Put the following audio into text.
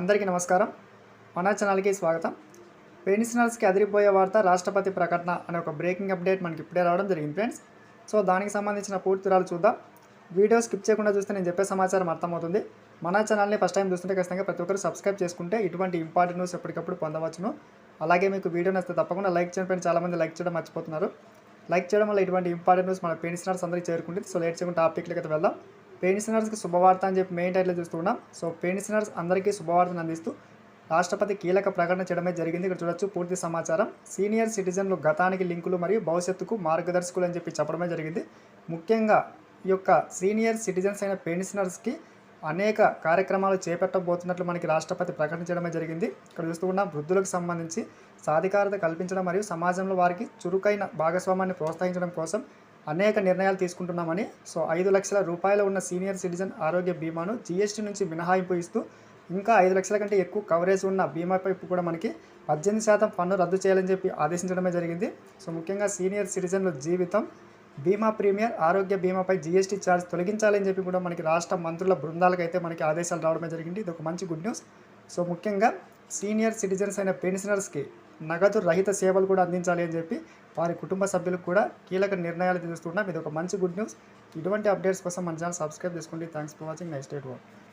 అందరికీ నమస్కారం. మన ఛానల్కి స్వాగతం. పెన్షనర్స్కి అదిరిపోయే వార్త రాష్ట్రపతి ప్రకటన అనే ఒక బ్రేకింగ్ అప్డేట్ మనకి ఇప్పుడే రావడం జరిగింది ఫ్రెండ్స్. సో దానికి సంబంధించిన పూర్తి వివరాలు చూద్దాం. వీడియో స్కిప్ చేయకుండా చూస్తే నేను చెప్పే సమాచారం అర్థమవుతుంది. మన ఛానల్ని ఫస్ట్ టైం చూస్తుంటే ఖచ్చితంగా ప్రతి ఒక్కరు సబ్స్క్రైబ్ చేసుకుంటే ఇటువంటి ఇంపార్టెంట్ న్యూస్ ఎప్పటికప్పుడు పొందవచ్చును. అలాగే మీకు వీడియో నచ్చితే తప్పకుండా లైక్ చేయడం పైన చాలామంది లైక్ చేయడం మర్చిపోతున్నారు. లైక్ చేయడం వల్ల ఇటువంటి ఇంపార్టెంట్ న్యూస్ మన పెన్షనర్స్ అందరికీ చేరుకుంటుంది. సో లేట్ చేయకుండా టాపిక్లకి అయితే వెళ్దాం. పెన్షనర్స్కి శుభవార్త అని చెప్పి మెయిన్ టైటిల్ చూస్తున్నాం సో పెన్షనర్స్ అందరికీ శుభవార్తను అందిస్తూ రాష్ట్రపతి కీలక ప్రకటన చేయడమే జరిగింది. ఇక్కడ చూడొచ్చు పూర్తి సమాచారం. సీనియర్ సిటిజన్లు గతానికి లింకులు మరియు భవిష్యత్తుకు మార్గదర్శకులు అని చెప్పి చెప్పడమే జరిగింది. ముఖ్యంగా ఈ యొక్క సీనియర్ సిటిజన్స్ అయిన పెన్షనర్స్కి అనేక కార్యక్రమాలు చేపట్టబోతున్నట్లు మనకి రాష్ట్రపతి ప్రకటించడమే జరిగింది. ఇక్కడ చూస్తూ ఉన్న వృద్ధులకు సంబంధించి సాధికారత కల్పించడం మరియు సమాజంలో వారికి చురుకైన భాగస్వామాన్ని ప్రోత్సహించడం కోసం అనేక నిర్ణయాలు తీసుకుంటున్నామని. సో ఐదు లక్షల రూపాయలు ఉన్న సీనియర్ సిటిజన్ ఆరోగ్య బీమాను జీఎస్టీ నుంచి మినహాయింపు ఇస్తూ ఇంకా ఐదు లక్షల కంటే ఎక్కువ కవరేజ్ ఉన్న బీమాపై కూడా మనకి పద్దెనిమిది శాతం పన్ను రద్దు చేయాలని చెప్పి ఆదేశించడమే జరిగింది. సో ముఖ్యంగా సీనియర్ సిటిజన్ల జీవితం బీమా ప్రీమియర్ ఆరోగ్య బీమాపై జీఎస్టీ ఛార్జ్ తొలగించాలని చెప్పి కూడా మనకి రాష్ట్ర మంత్రుల బృందాలకు అయితే మనకి ఆదేశాలు రావడమే జరిగింది. ఇది ఒక మంచి గుడ్ న్యూస్. సో ముఖ్యంగా సీనియర్ సిటిజన్స్ అయిన పెన్షనర్స్కి నగదు రహిత సేవలు కూడా అందించాలి అని చెప్పి వారి కుటుంబ సభ్యులకు కూడా కీలక నిర్ణయాలు తీసుకుంటున్నాం. ఇది ఒక మంచి గుడ్ న్యూస్. ఇటువంటి అప్డేట్స్ కోసం మన ఛానల్ సబ్స్క్రైబ్ చేసుకోండి. Thanks for watching. Next date work